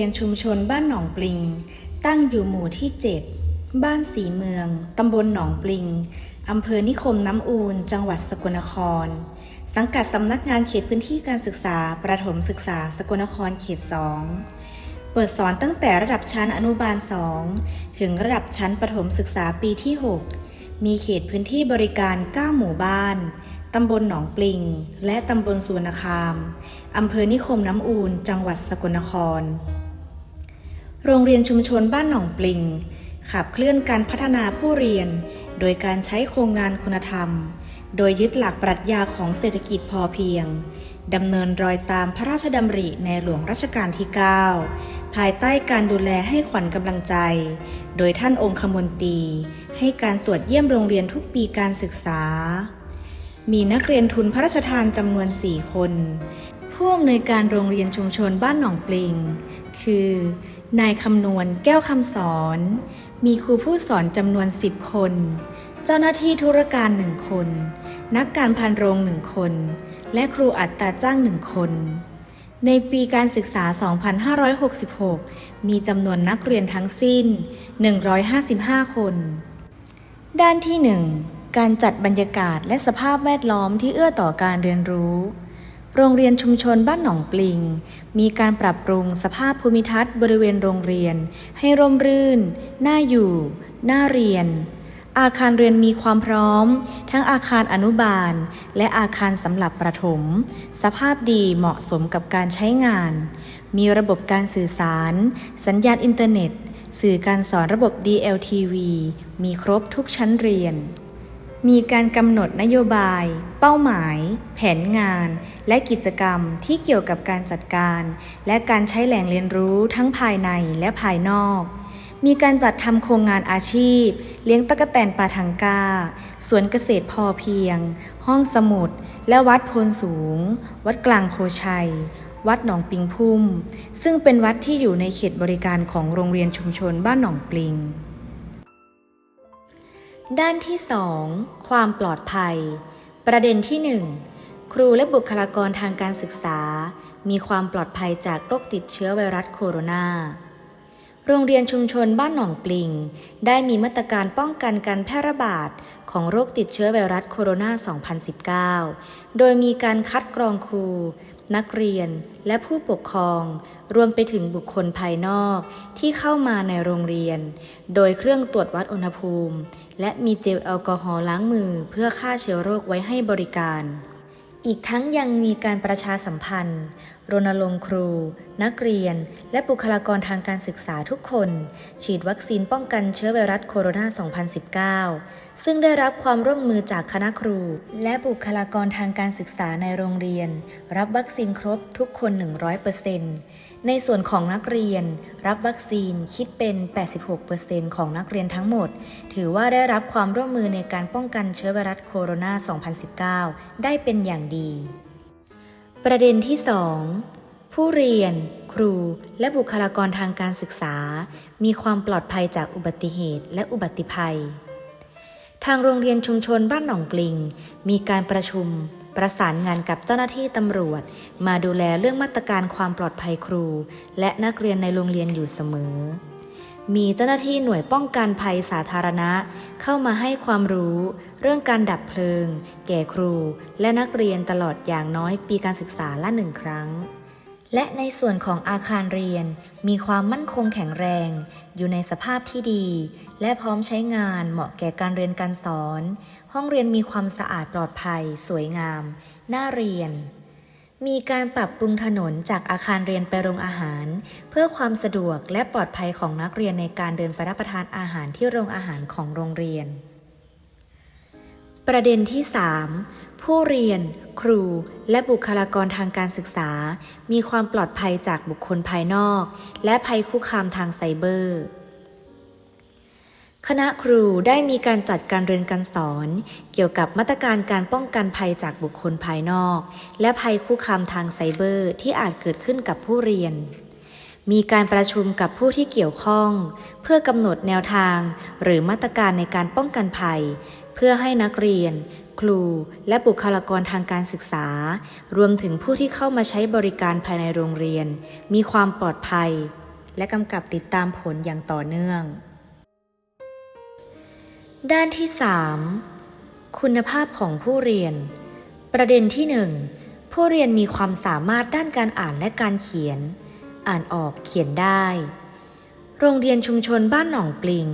เรียนชุมชนบ้านหนองปลิง ตั้งอยู่หมู่ที่ 7 บ้านสีเมือง ตำบลหนองปลิง อำเภอนิคมน้ำอูน จังหวัดสกลนคร สังกัดสำนักงานเขตพื้นที่การศึกษา ประถมศึกษาสกลนครเขต 2 เปิดสอนตั้งแต่ระดับชั้นอนุบาล 2 ถึงระดับชั้นประถมศึกษาปีที่ 6 มีเขตพื้นที่บริการ 9 หมู่บ้านตำบลหนองปลิง และตำบลสุวรรณคาม อำเภอนิคมน้ำอูน จังหวัดสกลนคร โรงเรียนชุมชนบ้านหนองปลิง ขับเคลื่อนการพัฒนาผู้เรียน โดยการใช้โครงงานคุณธรรม โดยยึดหลักปรัชญาของเศรษฐกิจพอเพียงดำเนินรอยตามพระราชดำริในหลวงรัชกาลที่ 9 ภายใต้การดูแลให้ขวัญกำลังใจ โดยท่านองคมนตรี ให้การตรวจเยี่ยมโรงเรียนทุกปีการศึกษา มีนักเรียนทุนพระราชทานจำนวน 4 คน ผู้อำนวยการโรงเรียนชุมชนบ้านหนองปลิง คือ นายคำนวณแก้วคำสอน มีครูผู้สอนจำนวน 10 คน เจ้าหน้าที่ธุรการหนึ่งคน นักการพันโรงหนึ่งคน และครูอัตราจ้างหนึ่งคน ในปีการศึกษา 2566 มีจำนวนนักเรียนทั้งสิ้น 155 คน ด้านที่ 1 การจัดบรรยากาศและสภาพแวดล้อมที่เอื้อต่อการเรียนรู้ โรงเรียนชุมชนบ้านหนองปลิง มีการปรับปรุงสภาพภูมิทัศน์บริเวณโรงเรียน ให้ร่มรื่น น่าอยู่ น่าเรียน อาคารเรียนมีความพร้อม ทั้งอาคารอนุบาล และอาคารสำหรับประถม สภาพดีเหมาะสมกับการใช้งาน มีระบบการสื่อสาร สัญญาณอินเทอร์เน็ต สื่อการสอนระบบ DLTV มีครบทุกชั้นเรียน มีการกำหนดนโยบาย เป้าหมาย แผนงาน และกิจกรรมที่เกี่ยวกับการจัดการ และการใช้แหล่งเรียนรู้ทั้งภายในและภายนอก มีการจัดทำโครงงานอาชีพ เลี้ยงตะกแตนปาทังกา สวนเกษตรพอเพียง ห้องสมุด และวัดโพนสูง วัดกลางโพชัย วัดหนองปิงพุ่ม ซึ่งเป็นวัดที่อยู่ในเขตบริการของโรงเรียนชุมชนบ้านหนองปลิง ด้านที่ 2 ความปลอดภัย ประเด็นที่ 1 ครูและบุคลากรทางการศึกษา มีความปลอดภัยจากโรคติดเชื้อไวรัสโคโรนา โรงเรียนชุมชนบ้านหนองปลิง ได้มีมาตรการป้องกันการแพร่ระบาดของโรคติดเชื้อไวรัสโคโรนา 2019 โดยมีการคัดกรองครู นักเรียนและผู้ปกครอง รวมไปถึงบุคคลภายนอกที่เข้ามาในโรงเรียน โดยเครื่องตรวจวัดอุณหภูมิ และมีเจลแอลกอฮอล์ล้างมือเพื่อฆ่าเชื้อโรคไว้ให้บริการ อีกทั้งยังมีการประชาสัมพันธ์ รณรงค์ครู นักเรียน และบุคลากรทางการศึกษาทุกคน ฉีดวัคซีนป้องกันเชื้อไวรัสโคโรนา 2019 ซึ่งได้รับความร่วมมือจากคณะครู และบุคลากรทางการศึกษาในโรงเรียน รับวัคซีนครบทุกคน 100%ในส่วนของนักเรียน รับวัคซีนคิดเป็น 86%ของนักเรียนทั้งหมด ถือว่าได้รับความร่วมมือในการป้องกันเชื้อไวรัสโคโรนา 2019 ได้เป็นอย่างดี ประเด็นที่ 2 ผู้เรียน ครู และบุคลากรทางการศึกษา มีความปลอดภัยจากอุบัติเหตุและอุบัติภัย ทางโรงเรียนชุมชนบ้านหนองปลิง มีการประชุม ประสานงานกับเจ้าหน้าที่ตำรวจ มาดูแลเรื่องมาตรการความปลอดภัยครู และนักเรียนในโรงเรียนอยู่เสมอ มีเจ้าหน้าที่หน่วยป้องกันภัยสาธารณะ เข้ามาให้ความรู้ เรื่องการดับเพลิง แก่ครู และนักเรียนตลอดอย่างน้อยปีการศึกษาละหนึ่งครั้ง และในส่วนของอาคารเรียน มีความมั่นคงแข็งแรง อยู่ในสภาพที่ดี และพร้อมใช้งานเหมาะแก่การเรียนการสอน ห้องเรียนมีความสะอาดปลอดภัย สวยงาม น่าเรียน มีการปรับปรุงถนนจากอาคารเรียนไปโรงอาหาร เพื่อความสะดวกและปลอดภัยของนักเรียนในการเดินไปรับประทานอาหารที่โรงอาหารของโรงเรียน ประเด็นที่ 3 ผู้เรียน ครู และบุคลากรทางการศึกษา มีความปลอดภัยจากบุคคลภายนอก และภัยคุกคามทางไซเบอร์ คณะครูได้มีการจัดการเรียนการสอน เกี่ยวกับมาตรการการป้องกันภัยจากบุคคลภายนอก และภัยคุกคามทางไซเบอร์ที่อาจเกิดขึ้นกับผู้เรียน มีการประชุมกับผู้ที่เกี่ยวข้อง เพื่อกำหนดแนวทาง หรือมาตรการในการป้องกันภัยเเพื่อให้นักเรียน ครู และบุคลากรทางการศึกษา รวมถึงผู้ที่เข้ามาใช้บริการภายในโรงเรียน มีความปลอดภัย และกำกับติดตามผลอย่างต่อเนื่อง ด้านที่ 3 คุณภาพของผู้เรียน ประเด็นที่ 1 ผู้เรียนมีความสามารถด้านการอ่านและการเขียน อ่านออกเขียนได้ โรงเรียนชุมชนบ้านหนองปลิง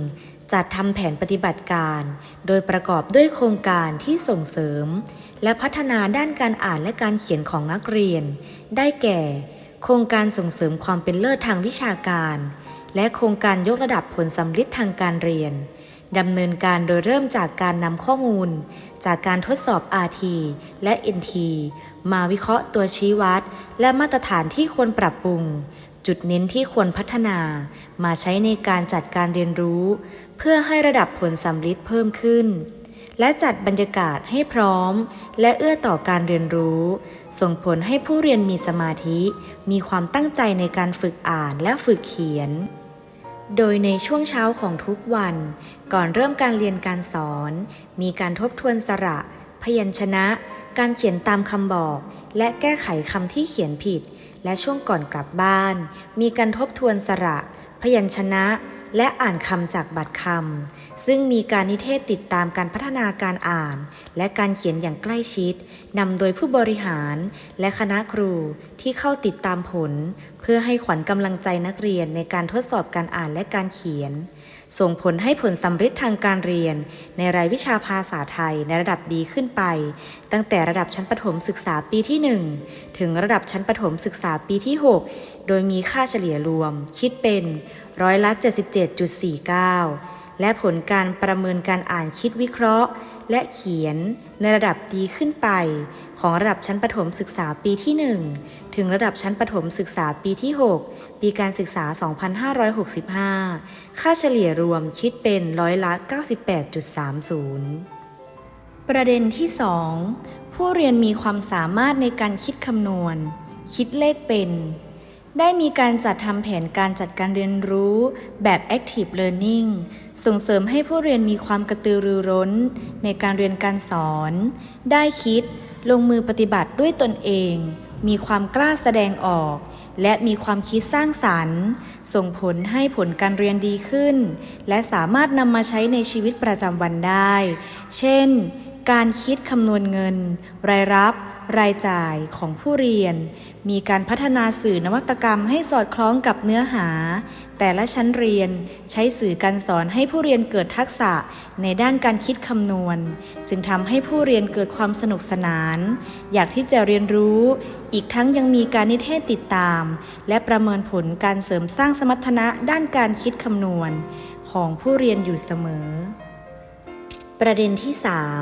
จัดทำแผนปฏิบัติการ โดยประกอบด้วยโครงการที่ส่งเสริม และพัฒนาด้านการอ่านและการเขียนของนักเรียน ได้แก่ โครงการส่งเสริมความเป็นเลิศทางวิชาการ และโครงการยกระดับผลสำลิดทางการเรียน ดำเนินการโดยเริ่มจากการนำข้อมูล จากการทดสอบ RT และ NT มาวิเคราะห์ตัวชี้วัด และมาตรฐานที่ควรปรับปรุง จุดเน้นที่ควรพัฒนา มาใช้ในการจัดการเรียนรู้ เพื่อให้ระดับผลสำลิดเพิ่มขึ้น และจัดบรรยากาศให้พร้อม และเอื้อต่อการเรียนรู้ ส่งผลให้ผู้เรียนมีสมาธิ มีความตั้งใจในการฝึกอ่านและฝึกเขียน โดยในช่วงเช้าของทุกวัน ก่อนเริ่มการเรียนการสอน มีการทบทวนสระ พยัญชนะ การเขียนตามคำบอก และแก้ไขคำที่เขียนผิด และช่วงก่อนกลับบ้าน มีการทบทวนสระ พยัญชนะ และอ่านคำจากบัตรคำซึ่งมีการนิเทศติดตามการพัฒนาการอ่าน และการเขียนอย่างใกล้ชิดนำโดยผู้บริหารและคณะครูที่เข้าติดตามผล เพื่อให้ขวัญกำลังใจนักเรียนในการทดสอบการอ่านและการเขียน ส่งผลให้ผลสำเร็จทางการเรียน ในรายวิชาภาษาไทยในระดับดีขึ้นไป ตั้งแต่ระดับชั้นประถมศึกษาปีที่ 1 ถึงระดับชั้นประถมศึกษาปีที่ 6 โดยมีค่าเฉลี่ยรวม คิดเป็น ร้อยละ 77.49 และผลการประเมินการอ่านคิดวิเคราะห์ และเขียนในระดับดีขึ้นไป ของระดับชั้นประถมศึกษาปีที่ 1 ถึงระดับชั้นประถมศึกษาปีที่ 6 ปีการศึกษา 2565 ค่าเฉลี่ยรวมคิดเป็นร้อยละ 98.30ประเด็นที่ 2 ผู้เรียนมีความสามารถในการคิดคำนวณ คิดเลขเป็น ได้มีการจัดทำแผนการจัดการเรียนรู้แบบ Active Learning ส่งเสริมให้ผู้เรียนมีความกระตือรือร้น ในการเรียนการสอน ได้คิด ลงมือปฏิบัติด้วยตนเอง มีความกล้าแสดงออก และมีความคิดสร้างสรรค์ ส่งผลให้ผลการเรียนดีขึ้น และสามารถนำมาใช้ในชีวิตประจำวันได้ เช่น การคิดคำนวณเงิน รายรับ รายจ่ายของผู้เรียน มีการพัฒนาสื่อนวัตกรรมให้สอดคล้องกับเนื้อหา แต่ละชั้นเรียนใช้สื่อการสอนให้ผู้เรียนเกิดทักษะในด้านการคิดคำนวณ จึงทำให้ผู้เรียนเกิดความสนุกสนาน อยากที่จะเรียนรู้ อีกทั้งยังมีการนิเทศติดตาม และประเมินผลการเสริมสร้างสมรรถนะด้านการคิดคำนวณ ของผู้เรียนอยู่เสมอ ประเด็นที่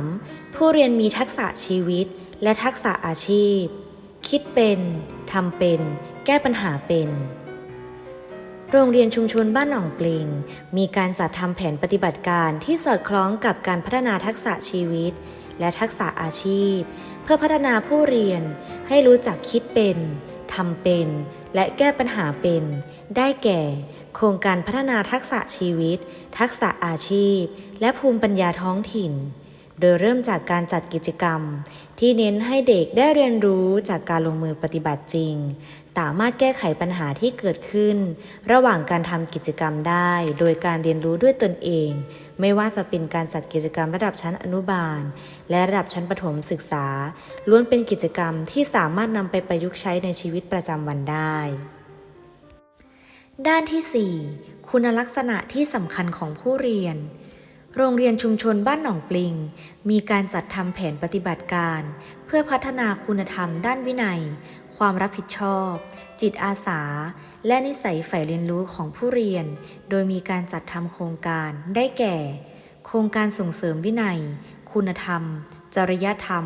3 ผู้เรียนมีทักษะชีวิต และทักษะอาชีพ คิดเป็นทำเป็น แก้ปัญหาเป็น โรงเรียนชุมชนบ้านหนองปลิง มีการจัดทำแผนปฏิบัติการที่สอดคล้องกับการพัฒนาทักษะชีวิต และทักษะอาชีพ เพื่อพัฒนาผู้เรียนให้รู้จักคิดเป็นทำเป็น และแก้ปัญหาเป็น ได้แก่ โครงการพัฒนาทักษะชีวิต ทักษะอาชีพ และภูมิปัญญาท้องถิ่น โดยเริ่มจากการจัดกิจกรรม ที่เน้นให้เด็กได้เรียนรู้จากการลงมือปฏิบัติจริง สามารถแก้ไขปัญหาที่เกิดขึ้น ระหว่างการทำกิจกรรมได้ โดยการเรียนรู้ด้วยตนเอง ไม่ว่าจะเป็นการจัดกิจกรรมระดับชั้นอนุบาล และระดับชั้นประถมศึกษา ล้วนเป็นกิจกรรมที่สามารถนำไปประยุกต์ใช้ในชีวิตประจำวันได้ ด้านที่ 4 คุณลักษณะที่สำคัญของผู้เรียน โรงเรียนชุมชนบ้านหนองปลิง มีการจัดทำแผนปฏิบัติการ เพื่อพัฒนาคุณธรรมด้านวินัย ความรับผิดชอบ จิตอาสา และนิสัยใฝ่เรียนรู้ของผู้เรียน โดยมีการจัดทำโครงการได้แก่ โครงการส่งเสริมวินัย คุณธรรม จริยธรรม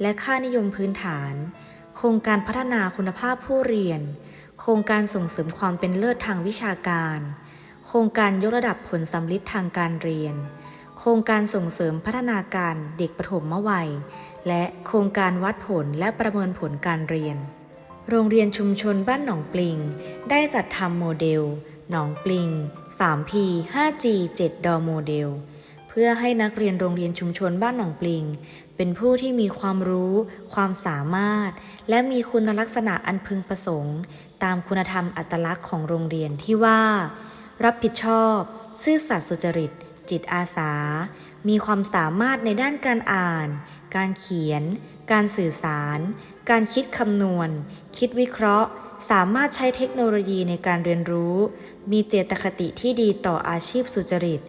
และค่านิยมพื้นฐาน โครงการพัฒนาคุณภาพผู้เรียน โครงการส่งเสริมความเป็นเลิศทางวิชาการ โครงการยกระดับผลสำลิดทางการเรียน โครงการส่งเสริมพัฒนาการเด็กปฐมวัย และโครงการวัดผลและประเมินผลการเรียน โรงเรียนชุมชนบ้านหนองปลิง ได้จัดทำโมเดล หนองปลิง 3P 5G 7 ดอโมเดลเพื่อพื่อให้นักเรียนโรงเรียนชุมชนบ้านหนองปลิง เป็นผู้ที่มีความรู้ ความสามารถ และมีคุณลักษณะอันพึงประสงค์ ตามคุณธรรมอัตลักษณ์ของโรงเรียนที่ว่า รับผิดชอบ ซื่อสัตย์สุจริต จิตอาสา มีความสามารถในด้านการอ่าน การเขียน การสื่อสาร การคิดคำนวณ คิดวิเคราะห์ สามารถใช้เทคโนโลยีในการเรียนรู้ มีเจตคติที่ดีต่ออาชีพสุจริต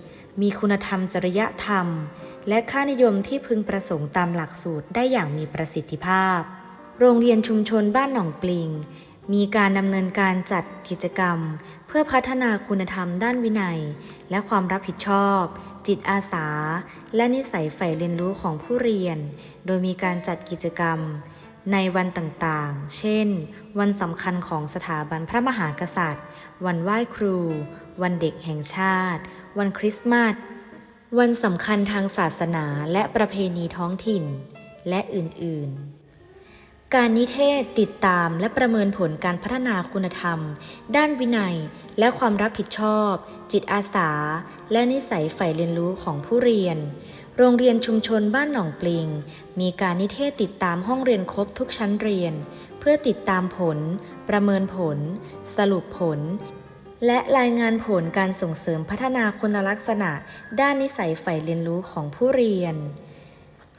มีคุณธรรมจริยธรรม และค่านิยมที่พึงประสงค์ตามหลักสูตรได้อย่างมีประสิทธิภาพ โรงเรียนชุมชนบ้านหนองปลิง มีการดำเนินการจัดกิจกรรม เพื่อพัฒนาคุณธรรมด้านวินัย และความรับผิดชอบ จิตอาสา และนิสัยใฝ่เรียนรู้ของผู้เรียน โดยมีการจัดกิจกรรม ในวันต่างๆ เช่น วันสำคัญของสถาบันพระมหากษัตริย์ วันไหว้ครู วันเด็กแห่งชาติ วันคริสต์มาส วันสำคัญทางศาสนาและประเพณีท้องถิ่น และอื่น ๆ การนิเทศติดตามและประเมินผลการพัฒนาคุณธรรม ด้านวินัย และความรับผิดชอบ จิตอาสา และนิสัยใฝ่เรียนรู้ของผู้เรียน โรงเรียนชุมชนบ้านหนองปลิง มีการนิเทศติดตามห้องเรียนครบทุกชั้นเรียน เพื่อติดตามผล ประเมินผล สรุปผล และรายงานผลการส่งเสริมพัฒนาคุณลักษณะ ด้านนิสัยใฝ่เรียนรู้ของผู้เรียน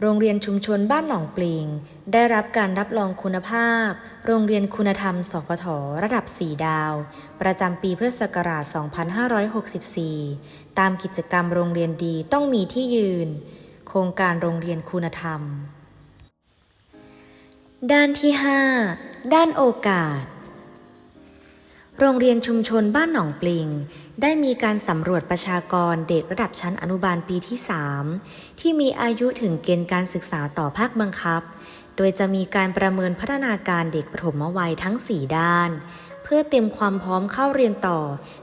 โรงเรียนชุมชนบ้านหนองปลิง ได้รับการรับรองคุณภาพ โรงเรียนคุณธรรม สพทระดับ 4 ดาว ประจำปีพุทธศักราช 2564 ตามกิจกรรมโรงเรียนดีต้องมีที่ยืน โครงการโรงเรียนคุณธรรม ด้านที่ 5 ด้านโอกาส โรงเรียนชุมชนบ้านหนองปลิง ได้มีการสำรวจประชากรเด็กระดับชั้นอนุบาลปีที่ 3 ที่มีอายุถึงเกณฑ์การศึกษาต่อภาคบังคับ โดยจะมีการประเมินพัฒนาการเด็กปฐมวัยทั้ง 4 ด้าน เพื่อเตรียมความพร้อมเข้าเรียนต่อ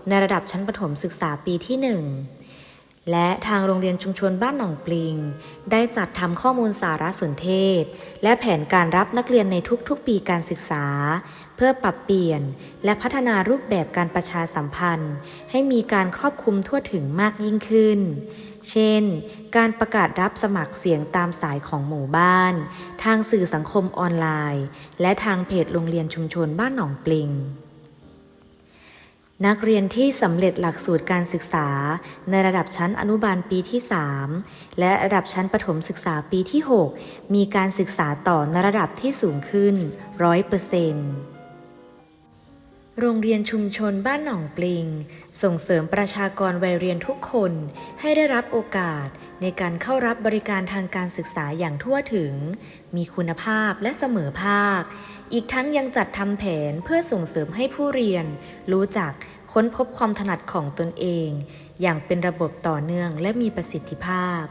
ในระดับชั้นประถมศึกษาปีที่ 1 และทางโรงเรียนชุมชนบ้านหนองปลิง ได้จัดทำข้อมูลสารสนเทศ และแผนการรับนักเรียนในทุกๆปีการศึกษา เพื่อปรับเปลี่ยน และพัฒนารูปแบบการประชาสัมพันธ์ ให้มีการครอบคลุมทั่วถึงมากยิ่งขึ้น เช่น การประกาศรับสมัครเสียงตามสายของหมู่บ้าน ทางสื่อสังคมออนไลน์ และทางเพจโรงเรียนชุมชนบ้านหนองปลิง นักเรียนที่สำเร็จหลักสูตรการศึกษา ในระดับชั้นอนุบาลปีที่ 3 และระดับชั้นประถมศึกษาปีที่ 6 มีการศึกษาต่อในระดับที่สูงขึ้น 100%โรงเรียนชุมชนบ้านหนองปลิง ส่งเสริมประชากรวัยเรียนทุกคนให้ได้รับโอกาสในการเข้ารับบริการทางการศึกษาอย่างทั่วถึง มีคุณภาพและเสมอภาค อีกทั้งยังจัดทำแผนเพื่อส่งเสริมให้ผู้เรียน รู้จักค้นพบความถนัดของตนเอง อย่างเป็นระบบต่อเนื่องและมีประสิทธิภาพ